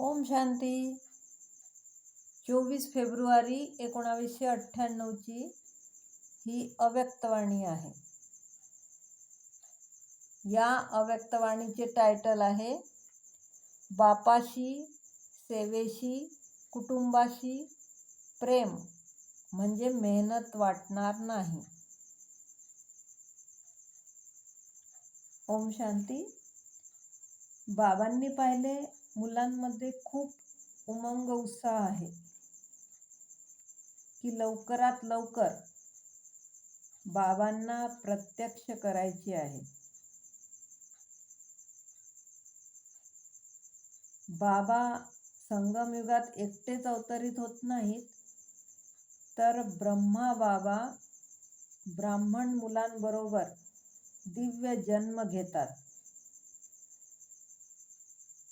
ओम शांती. चोवीस फेब्रुवारी एकोणावीसशे अठ्ठ्याण्णवची ही अव्यक्तवाणी आहे. या अव्यक्तवाणीचे टायटल आहे बापाशी सेवेशी कुटुंबाशी प्रेम म्हणजे मेहनत वाटणार नाही. ओम शांती. बाबांनी पाहिले मुलांमध्ये खूप उमंग उत्साह आहे. की लवकरात लवकर बाबांना प्रत्यक्ष करायची आहे. बाबा संगमयुगात एकटेच अवतरित होत नाहीत तर ब्रह्मा बाबा ब्राह्मण मुलांबरोबर दिव्य जन्म घेतात.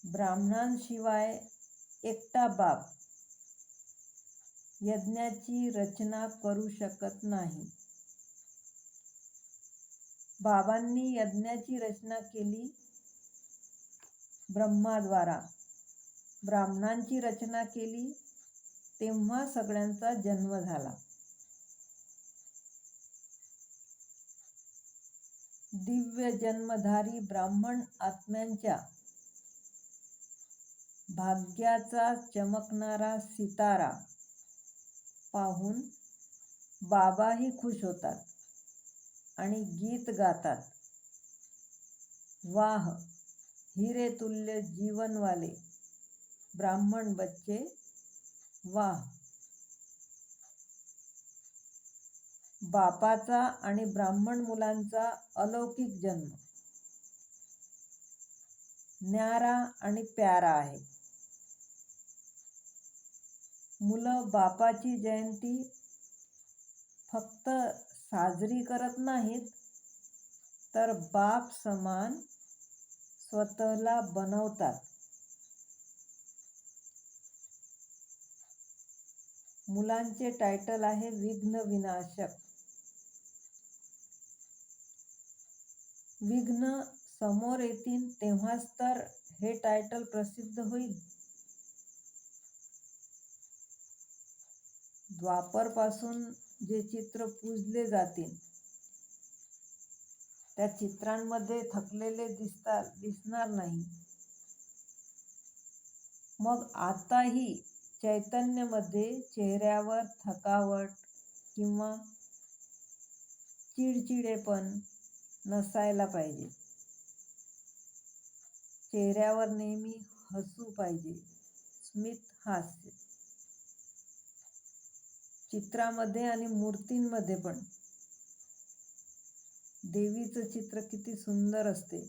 ब्राह्मणांशिवाय एकटा बाप यज्ञाची रचना करू शकत नाही. बाबांनी यज्ञाची रचना केली ब्रह्माद्वारा. ब्राह्मणांची रचना केली तेव्हा सगळ्यांचा जन्म झाला. दिव्य जन्मधारी ब्राह्मण आत्म्यांच्या भाग्याचा चमकणारा सितारा पाहून बाबाही खुश होतात आणि गीत गातात. वाह हिरे तुल्य जीवनवाले ब्राह्मण बच्चे वाह. बापाचा आणि ब्राह्मण मुलांचा अलौकिक जन्म. न्यारा आणि प्यारा आहे मुलं बापाची जयंती फक्त साजरी करत नाहीत तर बाप समान स्वतःला बनवतात. मुलांचे टायटल आहे विघ्न विनाशक. विघ्न समोर येतील तेव्हाच तर हे टायटल प्रसिद्ध होईल. द्वापरपासून जे चित्र पूजले जातील त्या चित्रांमध्ये थकलेले दिसतात दिसणार नाही. मग आताही चैतन्यमध्ये चेहऱ्यावर थकावट किंवा चिडचिडेपण नसायला पाहिजे. चेहऱ्यावर नेहमी हसू पाहिजे. स्मित हास्य. चित्रामध्ये आणि मूर्तींमध्ये पण. देवीचं चित्र किती सुंदर असते.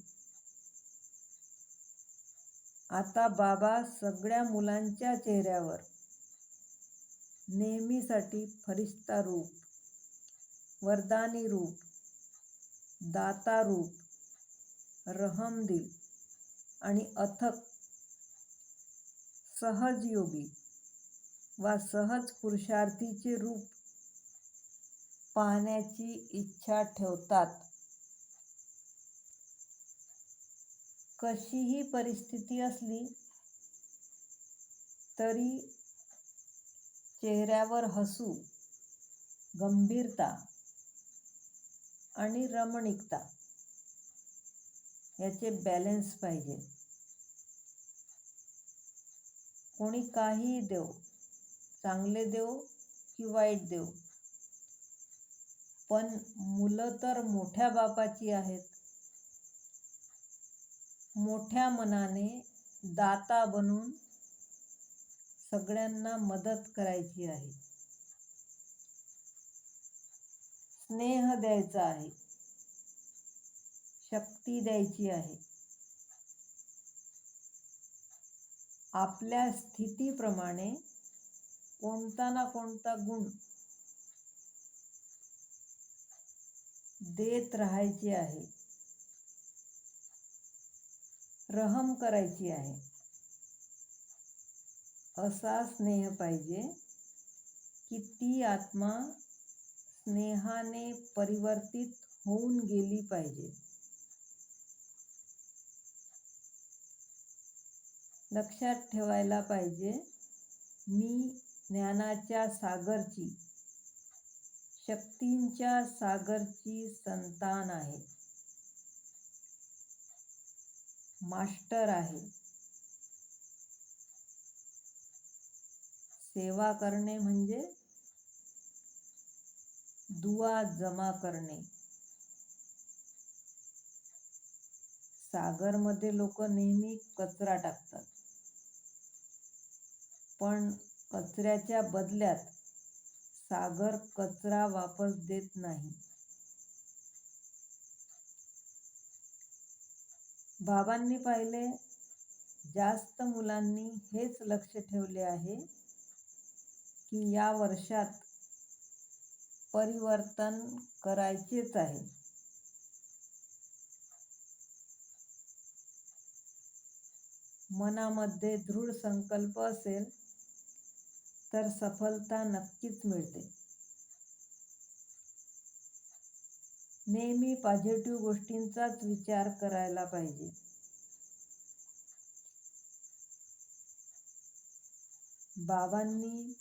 आता बाबा सगळ्या मुलांच्या चेहऱ्यावर नेहमीसाठी फरिश्ता रूप वरदानी रूप दाता रूप रहमदिल आणि अथक सहजयोगी वा सहज पुरुषार्थीचे रूप पाहण्याची इच्छा ठेवतात. कशीही परिस्थिती असली तरी चेहऱ्यावर हसू गंभीरता आणि रमणीकता याचे बॅलन्स पाहिजे. कोणी काहीही देव चांगले देव की वाईट देव? पण मुलं तर मोठ्या बापाची आहेत. मोठ्या मनाने दाता बनून सगळ्यांना मदत करायची आहे. स्नेह द्यायचा आहे. शक्ती द्यायची आहे. आपल्या स्थितीप्रमाणे कोणता ना कोणता गुण देत राहायचे आहे. रहम करायची आहे. असा स्नेह पाहिजे की ती आत्मा स्नेहाने परिवर्तित होऊन गेली पाहिजे. लक्षात ठेवायला पाहिजे मी ज्ञानाच्या सागरची शक्तींच्या सागरची संतान आहे. मास्टर आहे. सेवा करणे म्हणजे दुवा जमा करणे. सागरमध्ये लोक नेहमी कचरा टाकतात. पण कचऱ्याच्या बदल्यात सागर कचरा वापस देत नाही. बाबांनी पाहिले जास्त मुलांनी हेच लक्ष ठेवले आहे की या वर्षात परिवर्तन करायचेच आहे. मनामध्ये दृढ संकल्प असेल तर सफलता नक्कीच मिळते. नेहमी पॉझिटिव्ह गोष्टींचाच विचार करायला पाहिजे. बाबांनी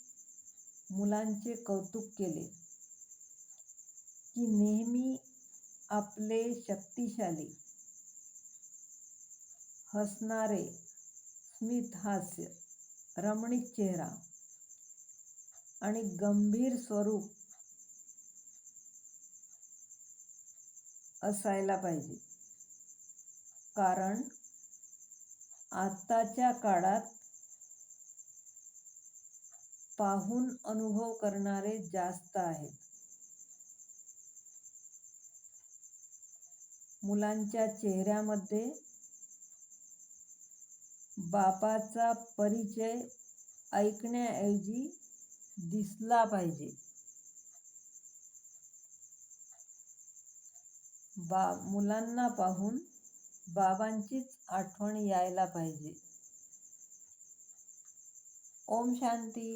मुलांचे कौतुक केले की नेहमी आपले शक्तिशाली हसणारे स्मितहास्य रमणीक चेहरा आणि गंभीर स्वरूप असायला पाहिजे. कारण आताच्या काळात पाहून अनुभव करणारे जास्त आहेत. मुलांच्या चेहऱ्यामध्ये बापाचा परिचय ऐकण्याऐवजी दिसला पाहिजे. बा मुलांना पाहून बाबांचीच आठवण यायला पाहिजे. ओम शांती.